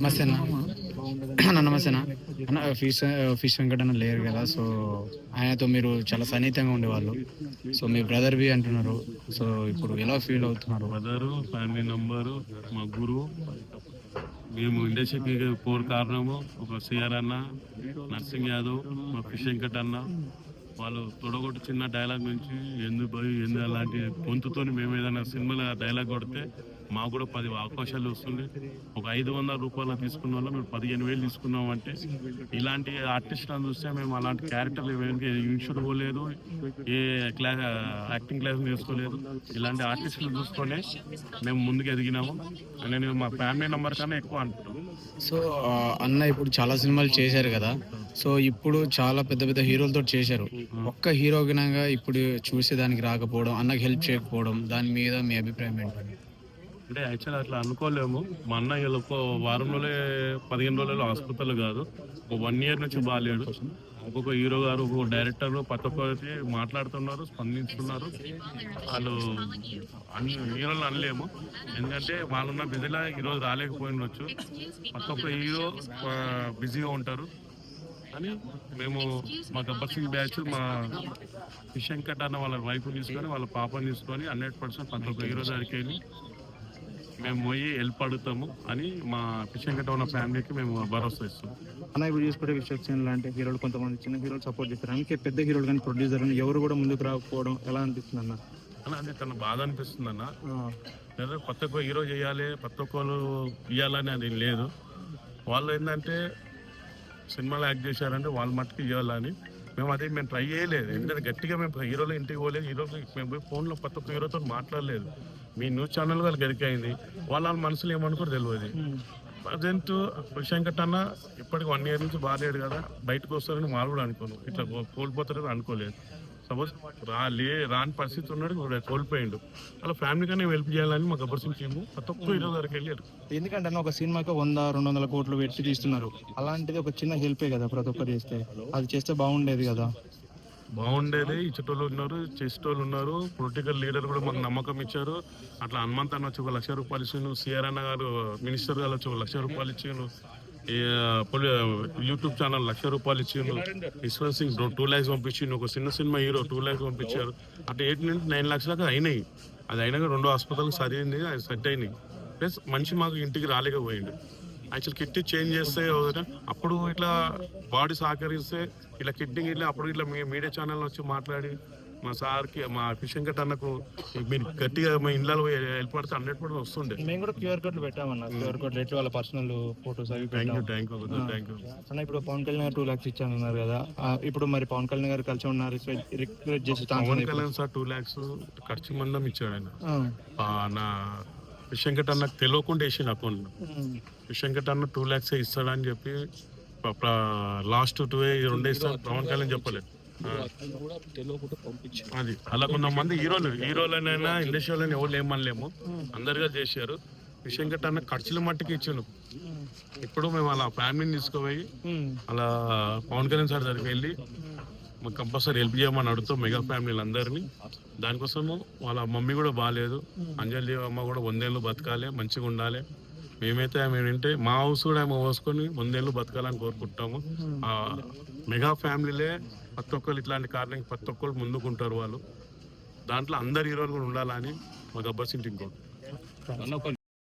నమస్తే అన్న నమస్తే అన్న ఫిష్ ఫిష్ వెంకట అన్న లేరు కదా సో ఆయనతో మీరు చాలా సన్నిహితంగా ఉండేవాళ్ళు. సో మీ బ్రదర్ బి అంటున్నారు. సో ఇప్పుడు ఎలా ఫీల్ అవుతున్నారు? బ్రదరు ఫ్యామిలీ నంబరు మా గురువు మేము ఇండస్ట్రీకి కోర్ కారణము ఒక సిఆర్ అన్న నర్సింగ్ యాదవ్ మా ఫిష్ వెంకట్ అన్న వాళ్ళు తొడగొట్టు చిన్న డైలాగ్ నుంచి ఎందు పోయి ఎందు అలాంటి గొంతుతోని మేము ఏదైనా సినిమాలో డైలాగ్ కొడితే మాకు కూడా పది అవకాశాలు వస్తుంది ఒక ఐదు వందల రూపాయలు తీసుకున్న వల్ల మేము పదిహేను వేలు తీసుకున్నాం అంటే ఇలాంటి ఆర్టిస్టులను చూస్తే మేము అలాంటి క్యారెక్టర్లు ఇన్షూర్ పోలేదు ఏ క్లాస్ యాక్టింగ్ క్లాస్ నేర్చుకోలేదు ఇలాంటి ఆర్టిస్టులు చూసుకొని మేము ముందుకు ఎదిగినాము. నేను మా ఫ్యామిలీ నెంబర్ కన్నా ఎక్కువ అంటున్నాను సో అన్న ఇప్పుడు చాలా సినిమాలు చేశారు కదా. సో ఇప్పుడు చాలా పెద్ద పెద్ద హీరోలతో చేశారు. ఒక్క హీరో గినంగా ఇప్పుడు చూసేదానికి రాకపోవడం అన్నకి హెల్ప్ చేయకపోవడం దాని మీద మీ అభిప్రాయం ఏంటండి? అంటే యాక్చువల్ అట్లా అనుకోలేము. మా అన్న ఒక వారం రోజులే పదిహేను రోజులలో హాస్పిటల్ కాదు. ఒక వన్ ఇయర్ నుంచి బాగాలేడు. ఒక్కొక్క హీరో గారు ఒక్కొక్క డైరెక్టర్ ప్రతి ఒక్కరికి మాట్లాడుతున్నారు స్పందిస్తున్నారు. వాళ్ళు అన్ని హీరోలు అనలేము. ఎందుకంటే వాళ్ళున్న బిజీలో ఈరోజు రాలేకపోయినొచ్చు ప్రతి ఒక్క హీరో బిజీగా ఉంటారు. అని మేము మా గబ్బర్ సింగ్ బ్యాచ్ మా విషంకట్ అన్న వాళ్ళ వైఫ్ తీసుకొని వాళ్ళ పాపని తీసుకొని హండ్రెడ్ పర్సెంట్ ప్రతి ఒక్క హీరో దగ్గరికి వెళ్ళి మేము పోయి హెల్ప్ అడుగుతాము అని మా విషంకట్ ఉన్న ఫ్యామిలీకి మేము భరోసా ఇస్తాం అన్న ఇప్పుడు చూసుకుంటే విశ్వక్సేన్ లాంటి హీరోలు కొంతమంది చిన్న హీరోలు సపోర్ట్ చేస్తారు. అందుకే పెద్ద హీరోలు కానీ ప్రొడ్యూసర్ కానీ ఎవరు కూడా ముందుకు రాకపోవడం ఎలా అనిపిస్తుంది అన్న? అని అది తన బాధ అనిపిస్తుంది అన్న. లేదా కొత్త హీరో చేయాలి కొత్త ఒక్కరు ఇవ్వాలని అది లేదు. వాళ్ళు ఏంటంటే సినిమాలో యాక్ట్ చేశారంటే వాళ్ళ మట్టుకు ఇవ్వాలని మేము అది మేము ట్రై చేయలేదు. ఎందుకంటే గట్టిగా మేము హీరోలు ఇంటికి పోలేదు. హీరో మేము పోయి ఫోన్లో కొత్త ఒక్క హీరోతో మాట్లాడలేదు. మీ న్యూస్ ఛానల్ వాళ్ళు గరికైంది. వాళ్ళ వాళ్ళ మనసులో ఏమనుకోరు తెలియదు ప్రజెంట్ విషయంకట్ అన్న ఇప్పటికి వన్ ఇయర్ నుంచి బాగాలేడు కదా. బయటకు వస్తారని వాళ్ళు కూడా అనుకోను. ఇట్లా కో- కోల్పోతారని అనుకోలేదు. సపోజ్ రా లే రాని పరిస్థితి ఉన్నాడు కోల్పోయిండు. అలా ఫ్యామిలీ కానీ హెల్ప్ చేయాలని మా గబ్బర్ టీము ప్రతి ఒక్క హీరో దగ్గరికి వెళ్ళారు. ఎందుకంటే అన్న ఒక సినిమాకి వంద రెండు వందల కోట్లు పెట్టి తీస్తున్నారు. అలాంటిది ఒక చిన్న హెల్పే కదా ప్రతి ఒక్కరు చేస్తే. అది చేస్తే బాగుండేది కదా. బాగుండేది. ఇచ్చేటోళ్ళు ఉన్నారు చేసేటోళ్ళు ఉన్నారు. పొలిటికల్ లీడర్ కూడా మాకు నమ్మకం ఇచ్చారు. అట్లా హనుమంత్ అన్న వచ్చి ఒక లక్ష రూపాయలు ఇచ్చిండు. సిఆర్ అన్న గారు మినిస్టర్ గారు వచ్చి ఒక లక్ష రూపాయలు ఇచ్చిండు. యూట్యూబ్ ఛానల్ లక్ష రూపాయలు ఇచ్చిండ్రు. ఈశ్వర్ సింగ్ టూ ల్యాక్స్ పంపించిండు. ఒక చిన్న సినిమా హీరో టూ ల్యాక్స్ పంపించారు. అంటే ఎయిట్ నుంచి నైన్ ల్యాక్స్ దాకా అయినాయి. అది అయినాక రెండు హాస్పిటల్కి సరైంది అది సెట్ అయినాయి. ప్లస్ మనిషి మాకు ఇంటికి రాలేకపోయిండు యాక్చువల్ కిడ్నీ చేంజ్ చేస్తే అప్పుడు ఇట్లా బాడీ సహకరిస్తే ఇట్లా కిడ్నీ ఇట్లా అప్పుడు ఇట్లా మీ మీడియా ఛానల్ వచ్చి మాట్లాడి మా సార్కి మా కట్ అన్నకు మీరు గట్టిగా మా ఇళ్ళలో వెళ్ళిపడితే హండ్రెడ్ పర్సెంట్ వస్తుండే. మేము కూడా క్యూఆర్ కోడ్లు పెట్టామన్న. క్యూఆర్ కోడ్ పెట్టి వాళ్ళ పర్సనల్ ఫోటోస్ అవి thank you thank you thank you అన్న ఇప్పుడు పవన్ కళ్యాణ్ గారు టూ లాక్స్ ఇచ్చానన్నారు కదా. ఇప్పుడు మరి పవన్ కళ్యాణ్ గారు కలిసి ఉన్నారు రిక్వెస్ట్ చేసి పవన్ కళ్యాణ్ సార్ టూ ల్యాక్స్ ఖర్చు మందం ఇచ్చాడు ఆయన. ఆ, నా కట్ అన్నకు తెలియకుండా వేసిండు అకౌంట్ ఫిషింగ్ కట్ అన్న టూ ల్యాక్స్ ఇస్తాడని చెప్పి లాస్ట్ టూ రెండే ఇస్తాడు. పవన్ కళ్యాణ్ చెప్పలేదు. అది అలా కొంతమంది హీరోలు హీరోలనైనా ఇండస్ట్రీలోనే ఎవరు ఏమనలేము అందరిగా చేశారు. విషయం గట్ట అన్న ఖర్చుల మట్టుకు ఇచ్చాను ఇప్పుడు మేము అలా ఫ్యామిలీని తీసుకుపోయి అలా పవన్ కళ్యాణ్ సార్ దగ్గరికి వెళ్ళి మాకు కంపల్సరీ హెల్ప్ చేయమని అడుగుతాం మెగా ఫ్యామిలీలు అందరినీ. దానికోసము వాళ్ళ మమ్మీ కూడా బాగాలేదు అంజలి దేవి అమ్మ కూడా వందేళ్ళు బతకాలి మంచిగా ఉండాలి. మేమైతే ఆమె ఏంటంటే మా హౌస్ కూడా ఆమె పోసుకొని వందేళ్ళు బతకాలని కోరుకుంటాము. మెగా ఫ్యామిలీలే ప్రతి ఒక్కరు ఇట్లాంటి కారణం ప్రతి ఒక్కరు ముందుకుంటారు వాళ్ళు. దాంట్లో అందరు హీరోలు కూడా ఉండాలని మా గబ్బర్ సింగ్ ఇంకోటి